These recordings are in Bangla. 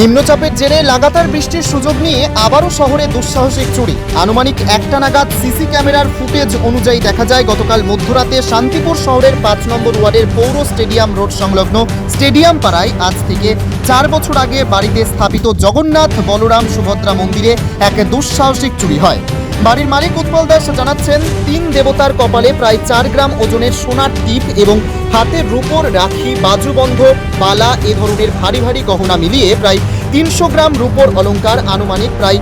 নিম্নচাপের জেরে লাগাতার বৃষ্টির সুযোগ নিয়ে আবারও শহরে দুঃসাহসিক চুরি। আনুমানিক একটা নাগাদ সিসি ক্যামেরার ফুটেজ অনুযায়ী দেখা যায়, গতকাল মধ্যরাতে শান্তিপুর শহরের পাঁচ নম্বর ওয়ার্ডের পৌর স্টেডিয়াম রোড সংলগ্ন স্টেডিয়াম পাড়ায় আজ থেকে চার বছর আগে বাড়িতে স্থাপিত জগন্নাথ বলরাম সুভদ্রা মন্দিরে এক দুঃসাহসিক চুরি হয়। বাড়ির মালিক উৎপল দাস জানাচ্ছেন, তিন দেবতার কপালে প্রায় চার গ্রাম ওজনের সোনার টিপ এবং হাতের রূপোর রাখি বাজুবন্ধ বালা এ ধরনের ভারী ভারী গহনা মিলিয়ে প্রায় তিনশো গ্রাম রূপোর অলংকার আনুমানিক প্রায়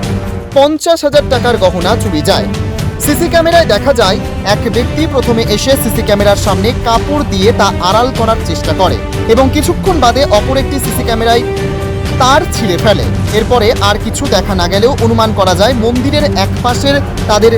পঞ্চাশ হাজার টাকার গহনা চুরি যায়। সিসি ক্যামেরায় দেখা যায়, এক ব্যক্তি প্রথমে এসে সিসি ক্যামেরার সামনে কাপড় দিয়ে তা আড়াল করার চেষ্টা করে এবং কিছুক্ষণ বাদে অপর একটি সিসি ক্যামেরায় তার ছিঁড়ে ফেলে। এরপরে আর কিছু দেখা না গেলেও অনুমান করা যায়, মন্দিরের এক পাশের তাদের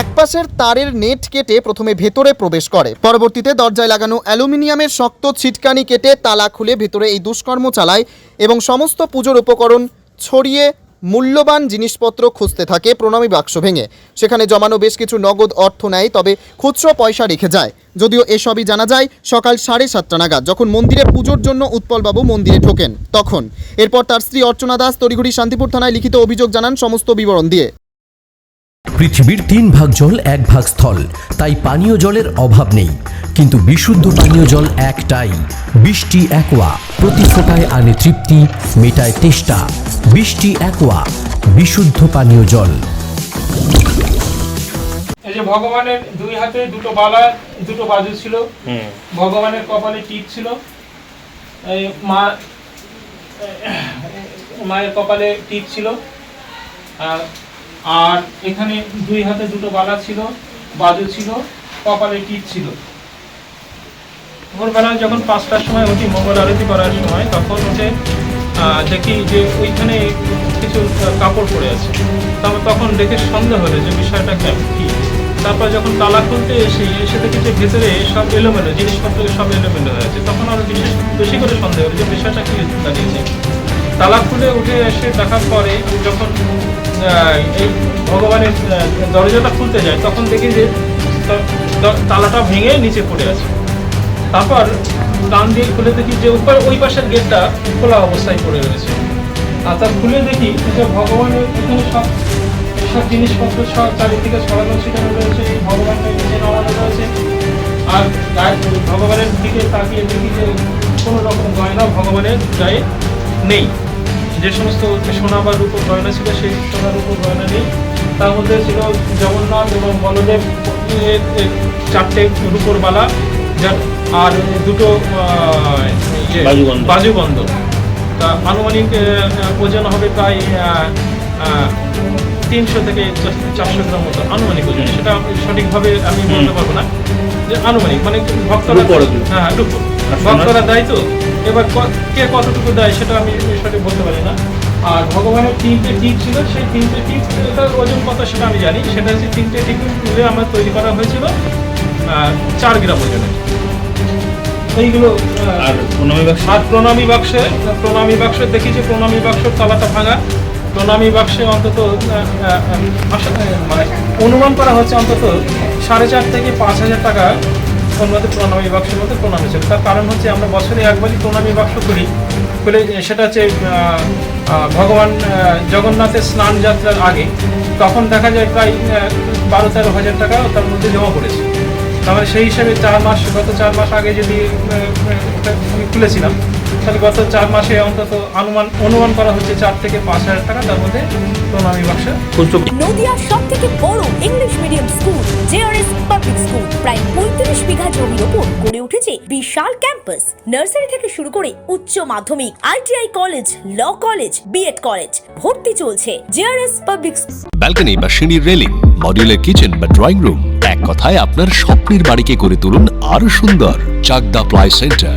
এক পাশের তারের নেট কেটে প্রথমে ভেতরে প্রবেশ করে। পরবর্তীতে দরজায় লাগানো অ্যালুমিনিয়ামের শক্ত ছিটকানি কেটে তালা খুলে ভেতরে এই দুষ্কর্ম চালায় এবং সমস্ত পুজোর উপকরণ ছড়িয়ে মূল্যবান জিনিসপত্র খুঁজতে থাকে প্রণামী বাক্স ভেঙে। সেখানে জমানো বেশ কিছু নগদ অর্থ নেয়, তবে খুচরো পয়সা রেখে যায়। যদিও এসবই জানা যায়, সকাল সাড়ে সাতটা নাগাদ যখন মন্দিরে পুজোর জন্য উৎপলবাবু মন্দিরে ঢোকেন, তখন। এরপর তার স্ত্রী অর্চনা দাস তড়িঘড়ি শান্তিপুর থানায় লিখিত অভিযোগ জানান সমস্ত বিবরণ দিয়ে। পৃথিবীর তিন ভাগ জল এক ভাগ স্থল। তাই পানীয় জলের অভাব নেই। কিন্তু বিশুদ্ধ পানীয় জল একটাই। বৃষ্টি একোয়া। প্রতি ফোটায় আনে তৃপ্তি মেটায় তেষ্টা। বৃষ্টি একোয়া। বিশুদ্ধ পানীয় জল। এই যে ভগবানের দুই হাতে দুটো বালা দুটো বাজু ছিল। ভগবানের কপালে টিপ ছিল। এই মা মায়ের কপালে টিপ ছিল। আর আর এখানে দুই হাতে দুটো বালা ছিল বাজু ছিল কপালে টিপ ছিল। ভোরবেলা যখন পাঁচটার সময় উঠি মঙ্গল আরতি করার সময় তখন আহ, দেখি যে ওইখানে কিছু কাপড় পড়ে আছে। তারপর তখন দেখে সন্দেহ হলো যে বিষয়টা কি? তারপর যখন তালা খুলতে এসে এসে দেখি যে ভেতরে সব এলোমেলো জিনিসপত্র সব এলোমেলো হয়ে আছে। তখন আরও বিশেষ বেশি করে সন্দেহ হলো যে বিষয়টা কি দাঁড়িয়েছে তালা খুলে উঠে এসে দেখার পরে যখন এই ভগবানের দরজাটা খুলতে যায়, তখন দেখি যে তালাটা ভেঙে নিচে পড়ে আছে। তারপর ডান দিয়ে খুলে দেখি যে উপর, ওই পাশের গেটটা খোলা অবস্থায় পড়ে রয়েছে। আর তার খুলে দেখি যে ভগবানের এখানে সব সব জিনিসপত্র সব চারিদিকে ছড়ানো ছিটানো রয়েছে, এই ভগবানের নিচে নামানো রয়েছে। আর ভগবানের দিকে তাকিয়ে দেখি যে কোনো রকম গয়না ভগবানের গায়ে নেই। যে সমস্ত সোনা বা রূপোর গয়না ছিল সেই সোনা রূপোর গয়না নেই তার মধ্যে ছিল জগন্নাথ এবং বলদেব চারটে রূপোর বালা যার আর দুটো ইয়ে, বাজুবন্ধ। তা আনুমানিক ওজন হবে প্রায় তিনশো থেকে চারশো গ্রাম মতো আনুমানিক ওজন। সেটা সঠিকভাবে আমি বলতে পারব না। যে আনুমানিক মানে ভক্তরা হ্যাঁ সোনার? ভক্তরা দেয় তো? এবার ক- কে কতটুকু দেয় সেটা আমি সঠিক বলতে পারি না। আর ভগবানের তিনটে টিপ ছিল সেই তিনটে টিপ এটার ওজন কত সেটা আমি জানি। সেটা হচ্ছে তিনটে টিপ মিলে আমার তৈরি করা হয়েছিল চার গ্রাম ওজনের। এইগুলো আর প্রণামী বাক্স? আর প্রণামী বাক্সে প্রণামী বাক্সে দেখি যে প্রণামী বাক্সের তালাটা ভাঙা। প্রণামী বাক্সে অন্তত মানে অনুমান করা হচ্ছে অন্তত সাড়ে চার থেকে পাঁচ হাজার টাকা মধ্যে প্রণামী বাক্সের মধ্যে প্রণামী ছিল। তার কারণ হচ্ছে আমরা বছরে একবারই প্রণামী বাক্স করি। করে সেটা হচ্ছে ভগবান জগন্নাথের স্নান যাত্রার আগে তখন দেখা যায় প্রায় বারো তেরো হাজার টাকা তার মধ্যে জমা পড়েছে। তাহলে সেই হিসাবে চার মাস, গত চার মাস আগে যদি খুলেছিলাম তাহলে গত চার মাসে অন্তত অনুমান অনুমান করা হচ্ছে চার থেকে পাঁচ হাজার টাকা তার মধ্যে প্রণামী বাক্সে। খুচরো নদিয়ার সব থেকে বড় English medium school JRS public school প্রায় পঁয়ত্রিশ বিঘা জমির ওপর গড়ে উঠেছে বিশাল ক্যাম্পাস নার্সারি থেকে শুরু করে উচ্চ মাধ্যমিক ITI college law college BEd college ভর্তি চলছে জেআরএস পাবলিক ব্যালকনি বা সিঁড়ির রেলিং মডিউলার কিচেন বা ড্রয়িং রুম এক কথায় আপনার স্বপ্নের বাড়িকে করে তুলুন আরও সুন্দর Chakdah ply centre.